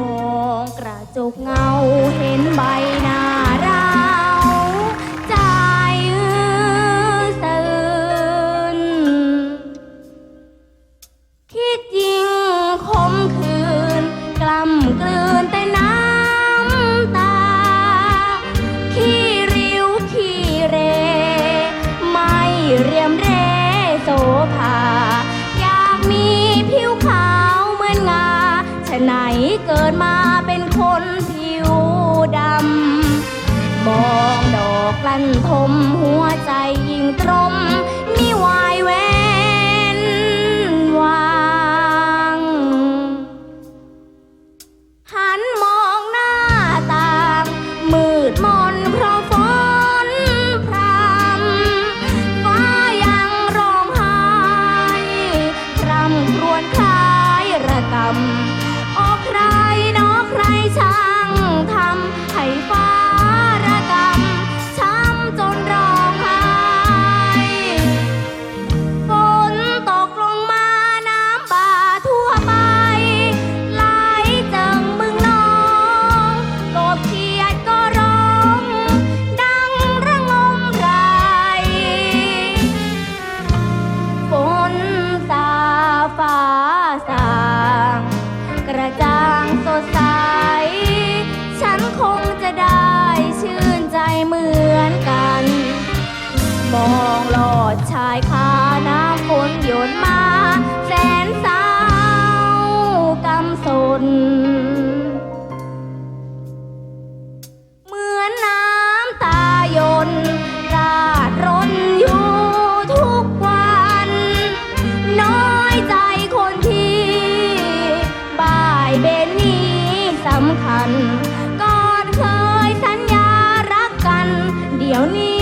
มองกระจกเงาเห็นใบหน้า ลั้นทมหัวใจยิ่งตรมมิวายเว้นวาง หันมองหน้าต่าง มืดมนเพราะฝนพรำฟ้ายังร้องไห้พรำครวญคล้ายระกำ สดใส ฉันคงจะได้ชื่นใจเหมือนกัน มองหลอดชายคาำคัญก่อนเคยสัญญารักกัน เดี๋ยวนี้